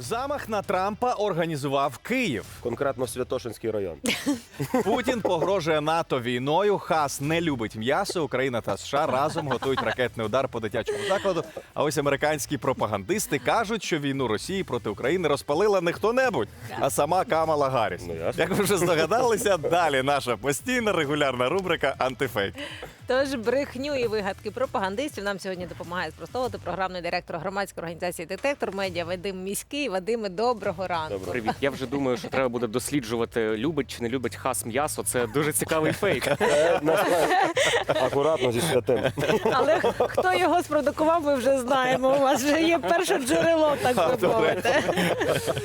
Замах на Трампа організував Київ. Конкретно Святошинський район. Путін погрожує НАТО війною. Хас не любить м'ясо. Україна та США разом готують ракетний удар по дитячому закладу. А ось американські пропагандисти кажуть, що війну Росії проти України розпалила не хто-небудь, а сама Камала Гарріс. Ну. Як ви вже здогадалися, далі наша постійна регулярна рубрика Антифейк. Тож брехню і вигадки пропагандистів нам сьогодні допомагає спростовувати програмний директор громадської організації Детектор медіа Вадим Міський. Вадиме, доброго ранку. Добре. Привіт. Я вже думаю, що треба буде досліджувати, любить чи не любить хас м'ясо. Це дуже цікавий фейк. Е, Акуратно зі святим. Але хто його спродукував, ми вже знаємо. У вас вже є перше джерело, так би мовити.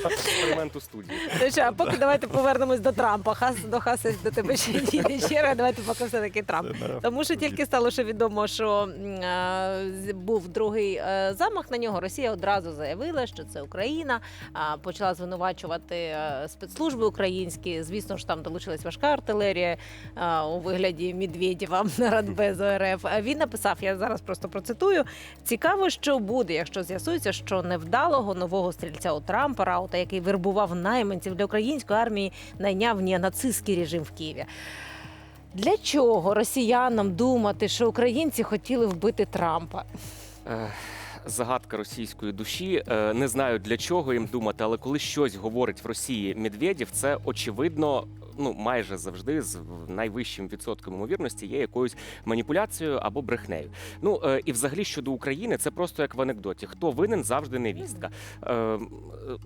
Експеримент у студії. Ну що, а поки давайте повернемось до Трампа. Хас до Хаса до тебе ще дійде ще раз. Давайте поки все таки Трамп. Тому що тільки стало ще відомо, що е, був другий е, замах на нього. Росія одразу заявила, що це Україна. а, Почала звинувачувати е, спецслужби українські. Звісно ж, там долучилась важка артилерія е, у вигляді Медведєва Радбезу РФ. Він написав: я зараз просто процитую. Цікаво, що буде, якщо з'ясується, що невдалого нового стрільця у Трампа Раута, який вербував найманців для української армії, найняв неонацистський режим в Києві. Для чого росіянам думати, що українці хотіли вбити Трампа? Е, Загадка російської душі. Е, Не знаю для чого їм думати, але коли щось говорить в Росії Медведєв, це очевидно. Ну, майже завжди з найвищим відсотком ймовірності є якоюсь маніпуляцією або брехнею. Ну е, і взагалі щодо України, це просто як в анекдоті. Хто винен, завжди невістка. Е,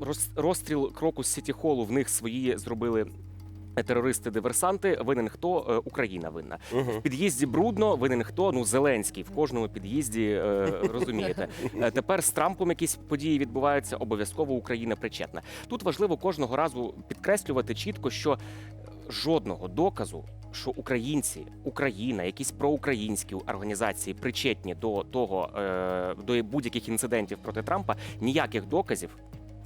роз- розстріл кроку з Сіті Холу в них свої зробили. Терористи-диверсанти винен хто Е, Україна винна в під'їзді брудно. Винен хто? Ну Зеленський в кожному під'їзді е, розумієте. Тепер з Трампом якісь події відбуваються. Обов'язково Україна причетна. Тут важливо кожного разу підкреслювати чітко, що жодного доказу. Що українці, Україна, якісь проукраїнські організації причетні до того е, до будь-яких інцидентів проти Трампа, ніяких доказів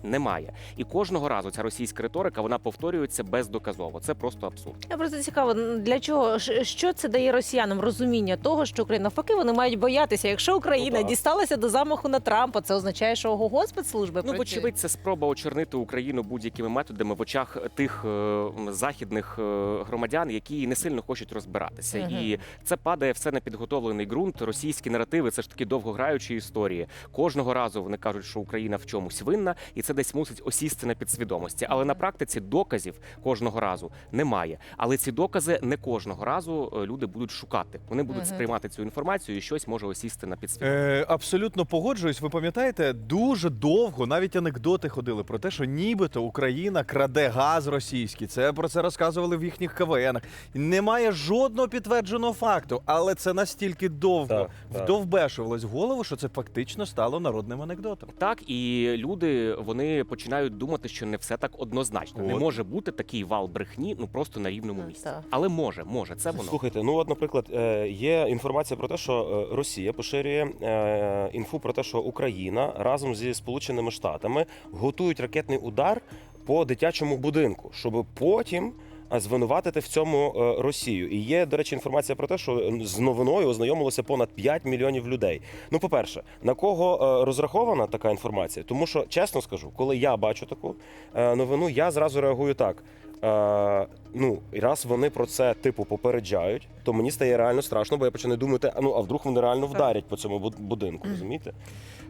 немає. І кожного разу ця російська риторика вона повторюється бездоказово. Це просто абсурд. Я просто цікаво, для чого що це дає росіянам розуміння того, що Україна навпаки вони мають боятися. Якщо Україна Ну, дісталася до замаху на Трампа, це означає, що ого спецслужби Ну, вочевидь, це спроба очорнити Україну будь-якими методами в очах тих е, західних е, громадян, які не сильно хочуть розбиратися. Мгм. І це падає все на підготовлений ґрунт. Російські наративи це ж такі довгограючі історії. Кожного разу вони кажуть, що Україна в чомусь винна, і це десь мусить осісти на підсвідомості. Але на практиці доказів кожного разу немає. Але ці докази не кожного разу е, люди будуть шукати. Вони будуть сприймати цю інформацію, і щось може осісти на підсвідомості. Е, абсолютно погоджуюсь. Ви пам'ятаєте, дуже довго навіть анекдоти ходили про те, що нібито Україна краде газ російський. Це про це розказували в їхніх КВНах. Немає жодного підтвердженого факту, але це настільки довго вдовбешувалось в голову, що це фактично стало народним анекдотом. Так, і люди вони починають думати, що не все так однозначно. Не може бути такий вал брехні, ну просто на рівному місці. так. Але може, може, це воно. Слухайте, ну от, наприклад, е, є інформація про те, що е, Росія поширює е, інфу про те, що Україна разом зі Сполученими Штатами готують ракетний удар по дитячому будинку, щоб потім. А, Звинуватити в цьому е, Росію. І є, до речі, інформація про те, що е, з новиною ознайомилося понад 5 мільйонів людей. Ну, по-перше, на кого е, розрахована така інформація? Тому що, чесно скажу, коли я бачу таку е, новину, я зразу реагую так. Е, ну, і раз вони про це типу попереджають, то мені стає реально страшно, бо я починаю думати, а ну а вдруг вони реально вдарять по цьому буд- будинку, розумієте?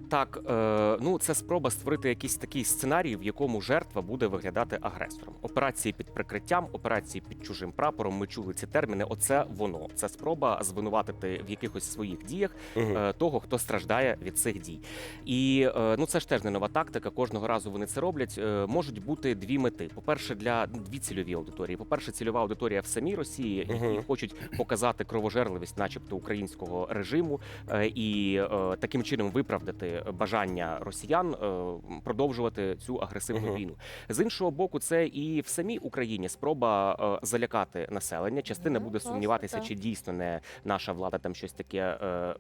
Так, е, ну це спроба створити якийсь такий сценарій, в якому жертва буде виглядати агресором. Операції під прикриттям, операції під чужим прапором. Ми чули ці терміни. Оце воно. Це спроба звинуватити в якихось своїх діях Мгм. е, того, хто страждає від цих дій. І е, ну це ж теж не нова тактика. Кожного разу вони це роблять. Е, Можуть бути дві мети. По-перше, для ну, дві цільові аудиторії. По-перше, цільова аудиторія в самій Росії, які Мгм. хочуть показати кровожерливість, начебто українського режиму, е, і е, таким чином виправдати бажання росіян е, продовжувати цю агресивну Мгм. війну. З іншого боку, це і в самій Україні спроба залякати населення. Частина Мгм, буде власне, сумніватися, чи дійсно не наша влада там щось таке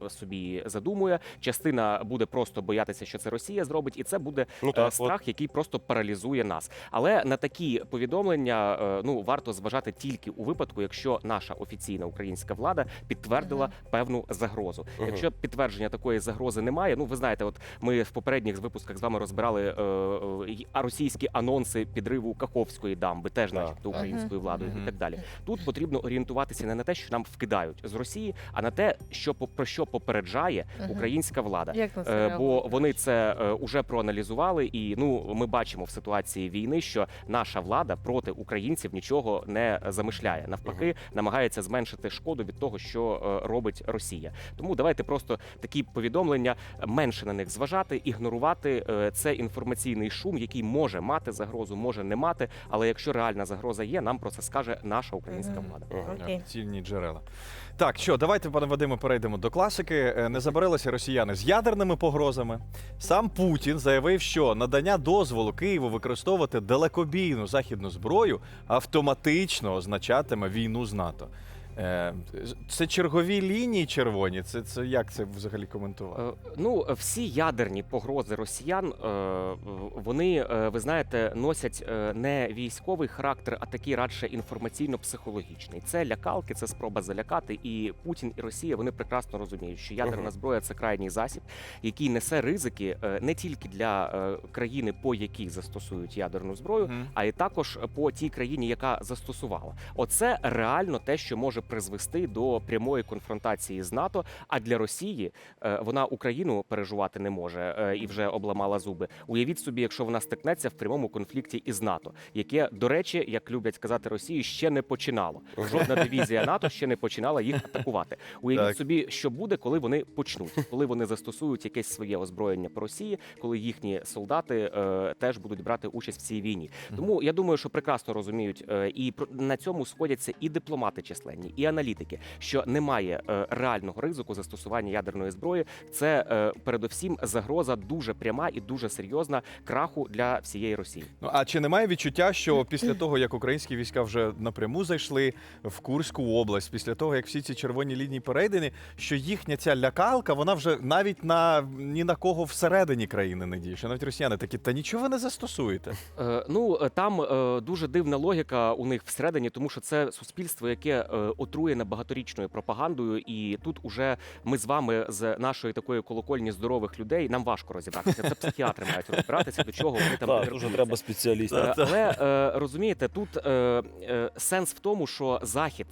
собі задумує. Частина буде просто боятися, що це Росія зробить, і це буде Ну так, от. страх, який просто паралізує нас. Але на такі повідомлення. Повідомлення е, ну варто зважати тільки у випадку, якщо наша офіційна українська влада підтвердила певну загрозу. Мгм. Якщо підтвердження такої загрози немає, ну ви знаєте, от ми в попередніх випусках з вами розбирали е, е, а російські анонси підриву Каховської дамби, теж, начебто, українською владою Мгм. і так далі. Тут потрібно орієнтуватися не на те, що нам вкидають з Росії, а на те, що по- про що попереджає українська влада. Як на Е, Бо вони це е, уже проаналізували, і ну ми бачимо в ситуації війни, що наша влада проти українців нічого не замишляє. Навпаки, намагається зменшити шкоду від того, що е, робить Росія. Тому давайте просто такі повідомлення менше на них зважати, ігнорувати. Е, Це інформаційний шум, який може мати загрозу, може не мати. Але якщо реальна загроза є, нам про це скаже наша українська влада. Офіційні джерела. Так, що, давайте, пане Вадиме, перейдемо до класики. Е, Не забарилися росіяни з ядерними погрозами. Сам Путін заявив, що надання дозволу Києву використовувати далекобійну західну зброю автоматично означатиме війну з НАТО. Е, Це чергові лінії червоні. Це, це як це взагалі коментувати? Е, Ну, всі ядерні погрози росіян, е, вони, е, ви знаєте, носять е, не військовий характер, а такий радше інформаційно-психологічний. Це лякалки, це спроба залякати. І Путін і Росія вони прекрасно розуміють, що ядерна зброя це крайній засіб, який несе ризики е, не тільки для е, країни, по якій застосують ядерну зброю, Мгм. а й також по тій країні, яка застосувала. Оце реально те, що може призвести до прямої конфронтації з НАТО. А для Росії е, вона Україну переживати не може е, і вже обламала зуби. Уявіть собі, якщо вона стикнеться в прямому конфлікті із НАТО, яке, до речі, як люблять казати Росії, ще не починало. Жодна дивізія НАТО ще не починала їх атакувати. Уявіть Так. собі, що буде, коли вони почнуть, коли вони застосують якесь своє озброєння по Росії, коли їхні солдати е, теж будуть брати участь в цій війні. Тому я думаю, що прекрасно розуміють е, і на цьому сходяться і дипломати численні, і аналітики, що немає е, реального ризику застосування ядерної зброї. Це е, передовсім загроза дуже пряма і дуже серйозна краху для всієї Росії. Ну а чи немає відчуття, що після того, як українські війська вже напряму зайшли в Курську область, після того як всі ці червоні лінії перейдені, що їхня ця лякалка, вона вже навіть на ні на кого всередині країни не діє. Що навіть росіяни такі, та нічого ви не застосуєте. Е, ну е, там е, дуже дивна логіка у них всередині, тому що це суспільство, яке е, отруєне багаторічною пропагандою, і тут уже ми з вами з нашої такої колокольні здорових людей нам важко розібратися. Це психіатри мають розбиратися, до чого вони там Так, дуже треба спеціалістів. Е, Але е, розумієте, тут е, сенс в тому, що захід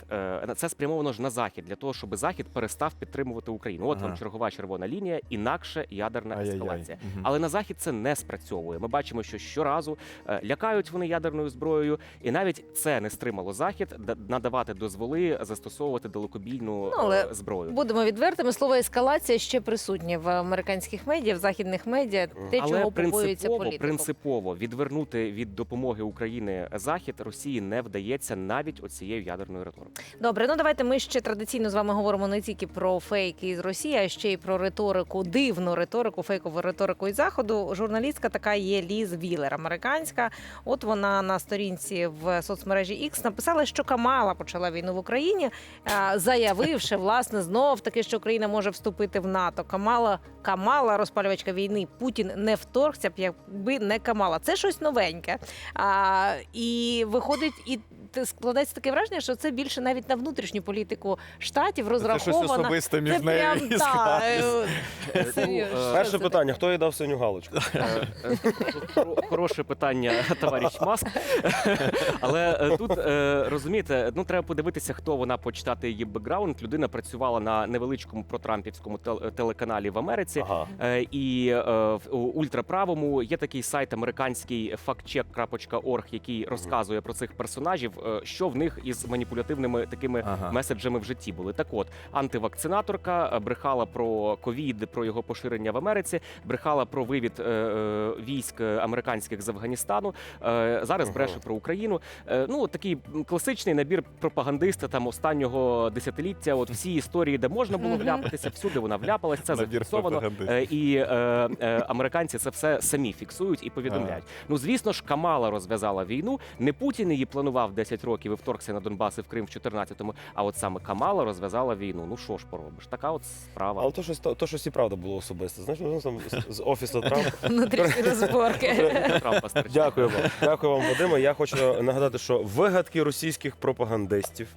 це спрямовано ж на захід для того, щоб захід перестав підтримувати Україну. От вам чергова червона лінія, інакше ядерна ескалація. Але на захід це не спрацьовує. Ми бачимо, що щоразу лякають вони ядерною зброєю, і навіть це не стримало захід да- надавати дозволи застосовувати далекобійну Ну, але е, зброю. Будемо відвертими. Слово ескалація ще присутнє в американських медіа, в західних медіа. Те, Але чого побоюється принципово, політику. принципово відвернути від допомоги України захід Росії не вдається навіть оцією ядерною риторикою. Добре, ну давайте ми ще традиційно з вами говоримо не тільки про фейки з Росії, а ще й про риторику, дивну риторику, фейкову риторику із заходу. Журналістка така є Ліз Вілер, американська. От вона на сторінці в соцмережі X написала, що Камала почала війну в Україні, е, заявивши власне знов таки, що Україна може вступити в НАТО. Камала Камала, розпалювачка війни. Путін не вторгся б, якби не Камала. Це щось новеньке. А, і виходить і. Те- Складається таке враження, що це більше навіть на внутрішню політику штатів Це щось розраховано. особисте між нею і Скарлетт. е, Ну, серйозно, е, Перше питання: хто їй дав синю галочку? Е, е, хоро- Хороше питання, товариш Маск. Але е, тут е, розумієте, ну треба подивитися, хто вона почитати її бекграунд. Людина працювала на невеличкому протрампівському тел- телеканалі в Америці. Ага. Е, І е, в ультраправому є такий сайт американський factcheck.org, який розказує про цих персонажів, е, що в них із маніпулятивними такими Ага. меседжами в житті були. Так от, антивакцинаторка е, брехала про ковід, про його поширення в Америці, брехала про вивід е, е, військ е, американських з Афганістану. Е, зараз Ага. бреше про Україну. Е, ну такий класичний набір пропагандиста там останнього десятиліття. От всі історії, де можна було вляпатися, всюди вона вляпалась. Це зафіксовано. Е, і е, е, американці це все самі фіксують і повідомляють. Ну звісно ж, Камала розв'язала війну. Не Путін її планував 10 10 років і вторгся на Донбас і в Крим в 14-му. А от саме Камала розв'язала війну. Ну що ж поробиш? Така от справа. Але то щось, то, то щось і правда було особисте. Знаєш, ну, там з, з офісу Трампа. Внутрішні розборки. Трампа. Дякую вам. Дякую вам, Вадиме. Я хочу нагадати, що вигадки російських пропагандистів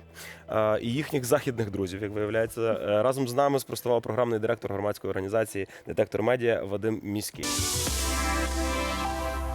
а, і їхніх західних друзів, як виявляється, е, разом з нами спростував програмний директор громадської організації Детектор Медіа Вадим Міський.